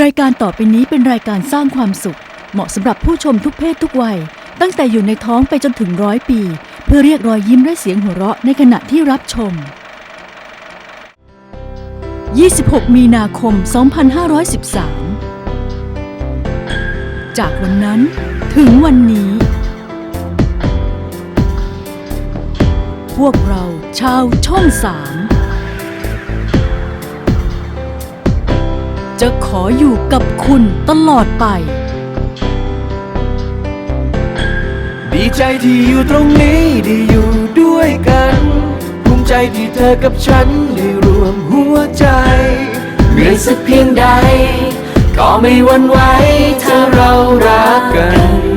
รายการต่อไปนี้เป็นรายการสร้างความสุข เหมาะสำหรับผู้ชมทุกเพศทุกวัย ตั้งแต่อยู่ในท้องไปจนถึงร้อยปี เพื่อเรียกรอยยิ้มและเสียงหัวเราะในขณะที่รับชม 26 มีนาคม 2513 จากวันนั้นถึงวันนี้ พวกเราชาวช่องสาม จะขออยู่กับคุณตลอดไป ดีใจที่อยู่ตรงนี้ได้อยู่ด้วยกัน ภูมิใจที่เธอกับฉันได้รวมหัวใจเหนื่อยสักเพียงใด ก็ไม่หวั่นไหวถ้าเรารักกัน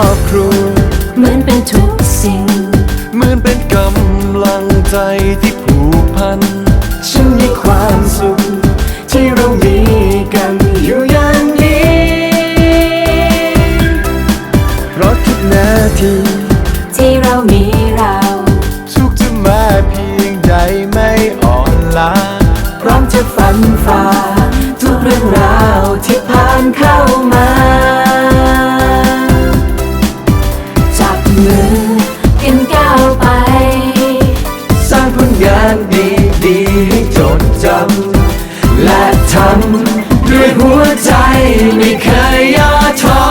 อนเป็นครอบครัว เหมือนเป็นทุกสิ่ง เหมือนเป็นกำลังใจที่ผูกพัน ฉันมีความสุข ที่เรามีกันอยู่อย่างนี้เพราะทุกนาที ที่เรามีเรา ทุกจะมาเพียงใดไม่อ่อนล้าพร้อมจะฟันฝ่าทุกเรื่องราวที่ผ่านเข้ามาางผลงานดีๆให้จดจำและทำด้วยหัวใจไม่เคยย่อท้อ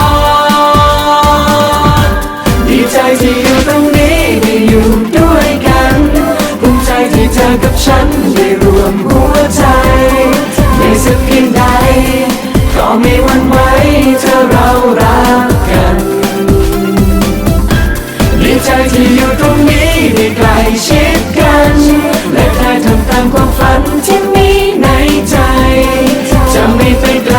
ดีใจที่อยู่ตรงนี้ได้อยู่ด้วยกันภูมิใจที่เธอกับฉัน ใจที่อยู่ตรงนี้ได้ใกล้ชิดกัน และได้ทำตามความฝันที่มีในใจ จะไม่ไปไกล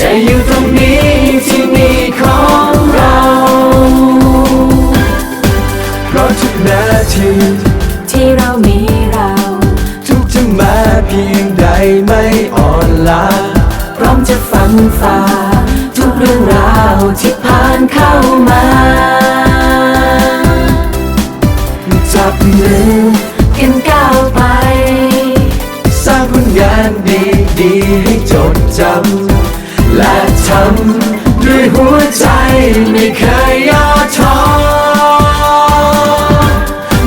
จะอยู่ตรงนี้ที่นี่ของเรา เพราะทุกนาทีที่เรามีเรา ทุกจะมาเพียงใดไม่อ่อนล้าพร้อมจะฟันฝ่าทุกเรื่องราวที่ผ่านเข้ามา บมือกันก้าวไป สร้างผลงานดีๆให้จดจำ และทำด้วยหัวใจไม่เคยย่อท้อ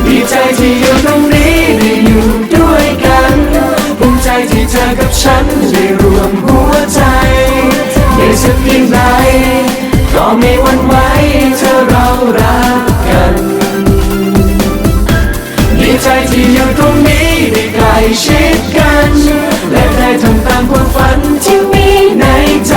ดีใจที่อยู่ตรงนี้ได้อยู่ด้วยกันภูมิใจที่เธอกับฉันได้รวมหัวใจได้สักเพียงใดก็ไม่หวั่นไหว ใจที่อยู่ตรงนี้ได้ใกล้ชิดกัน และได้ทำตามความฝันที่มีในใจ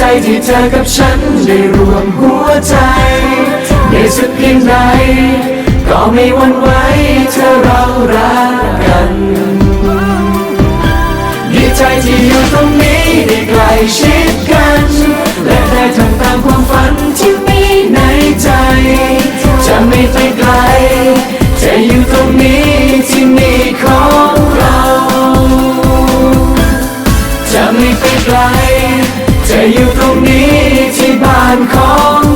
ใจที่เธอกับฉันได้รวมหัวใจได้สักเพียงใดก็ไม่หวั่นไหวเธอเรารักกันดีใจที่อยู่ตรงนี้ได้ใกล้ชิดกัน และได้ทำตามความฝันที่มีในใจ จะไม่ไปไกล จะอยู่ตรงนี้ที่นี่ของเรา จะไม่ไปไกล อยู่ตรงนี้ที่บ้านของ